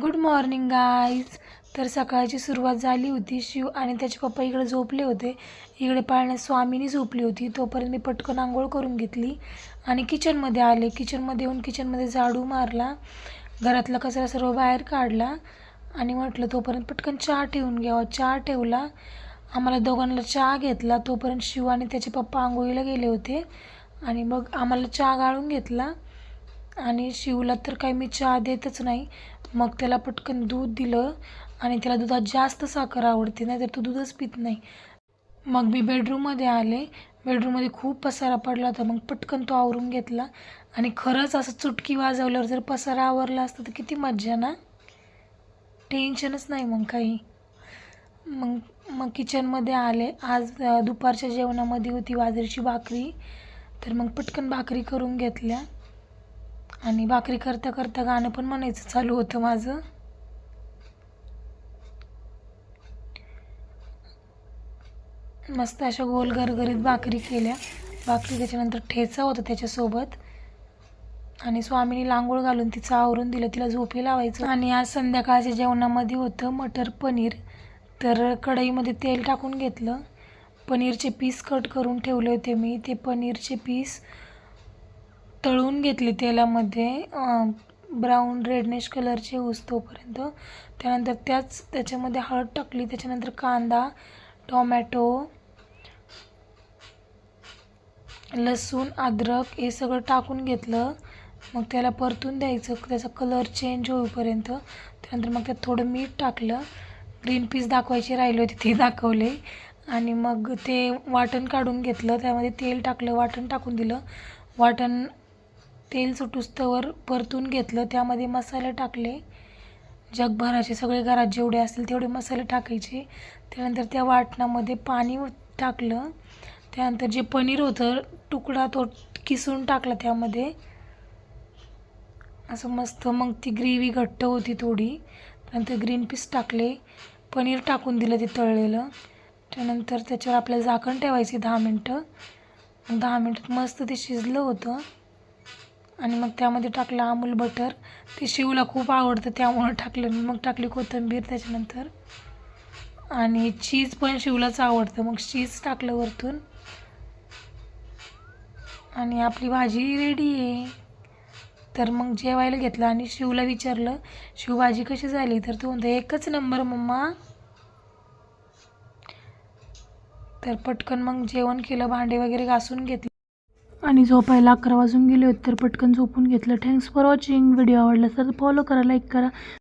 Good morning guys तर सकाळची सुरुवात झाली होती शिव आणि त्याचे पप्पा इकडे झोपले होते. इकडे पाळण्यात स्वामीनी झोपली होती. तोपर्यंत मी पटकन आंघोळ करून घेतली आणि किचनमध्ये आले. किचनमध्ये येऊन किचनमध्ये झाडू मारला. घरातला कचरा सर्व बाहेर काढला आणि म्हटलं तोपर्यंत पटकन चहा ठेवून घ्यावा चहा ठेवला. आम्हाला दोघांना चहा घेतला. तोपर्यंत शिव आणि त्याचे पप्पा आंघोळीला गेले होते आणि मग आम्हाला चहा गाळून घेतला. आणि शिवला तर काही मी चहा देतच नाही. मग त्याला पटकन दूध दिलं आणि त्याला दुधात जास्त साखर आवडते नाही तर तो दूधच पित नाही. मग मी बेडरूममध्ये आले. बेडरूममध्ये खूप पसारा पडला होता. मग पटकन तो आवरून घेतला. आणि खरंच असं चुटकी वाजवल्यावर जर पसारा आवरला असता तर किती मज्जा ना? टेन्शनच नाही मग काही. मग मग किचनमध्ये आले. आज दुपारच्या जेवणामध्ये होती बाजरीची भाकरी. तर मग पटकन भाकरी करून घेतल्या. आणि भाकरी करता करता गाणं पण म्हणायचं चालू होतं माझं. मस्त अशा गोल गरगरीत भाकरी केल्या. भाकरी त्याच्यानंतर ठेचा होता त्याच्यासोबत. आणि स्वामीने लांगोळ घालून तिचं आवरून दिलं. तिला झोपे लावायचं. आणि आज संध्याकाळच्या जेवणामध्ये होतं मटर पनीर. तर कढईमध्ये तेल टाकून घेतलं. पनीरचे पीस कट करून ठेवले होते मी. ते पनीरचे पीस तळून घेतले तेलामध्ये ब्राऊन रेडनेश कलरचे ऊस तोपर्यंत. त्यानंतर त्याच त्याच्यामध्ये हळद टाकली त्याच्यानंतर कांदा टोमॅटो लसूण अद्रक हे सगळं टाकून घेतलं. मग त्याला परतून द्यायचं त्याचा कलर चेंज होईपर्यंत. त्यानंतर मग त्यात थोडं मीठ टाकलं. ग्रीन पीस दाखवायचे राहिले होते ते दाखवले. आणि मग ते वाटण काढून घेतलं. त्यामध्ये तेल टाकलं वाटण टाकून दिलं. वाटण तेल सुटुस्तवर परतून घेतलं त्यामध्ये मसाले टाकले. जगभराचे सगळे घरात जेवढे असतील तेवढे मसाले टाकायचे. त्यानंतर त्या वाटणामध्ये पाणी टाकलं. त्यानंतर जे पनीर होतं तुकडा तो किसून टाकला त्यामध्ये. असं मस्त मग ती ग्रेव्ही घट्ट होती थोडी. त्यानंतर ग्रीन पीस टाकले. पनीर टाकून दिलं ते तळलेलं. त्यानंतर त्याच्यावर आपल्याला झाकण ठेवायची दहा मिनटं. दहा मिनटात मस्त ते शिजलं होतं. आणि मग त्यामध्ये टाकलं अमूल बटर. ते शिवला खूप आवडतं त्यामुळं टाकलं मी. मग टाकली कोथिंबीर त्याच्यानंतर. आणि चीज पण शिवलाच आवडतं. मग चीज टाकलं वरतून. आणि आपली भाजी रेडी आहे. तर मग जेवायला घेतलं आणि शिवला विचारलं शिव भाजी कशी झाली? तर तो म्हणतो एकच नंबर मम्मा. तर पटकन मग जेवण केलं भांडे वगैरे घासून घेतले. आणि झोपायला अकरा वाजून गेले होते तर पटकन झोपून घेतलं. थँक्स फॉर वॉचिंग व्हिडिओ आवडला तर फॉलो करा लाईक करा.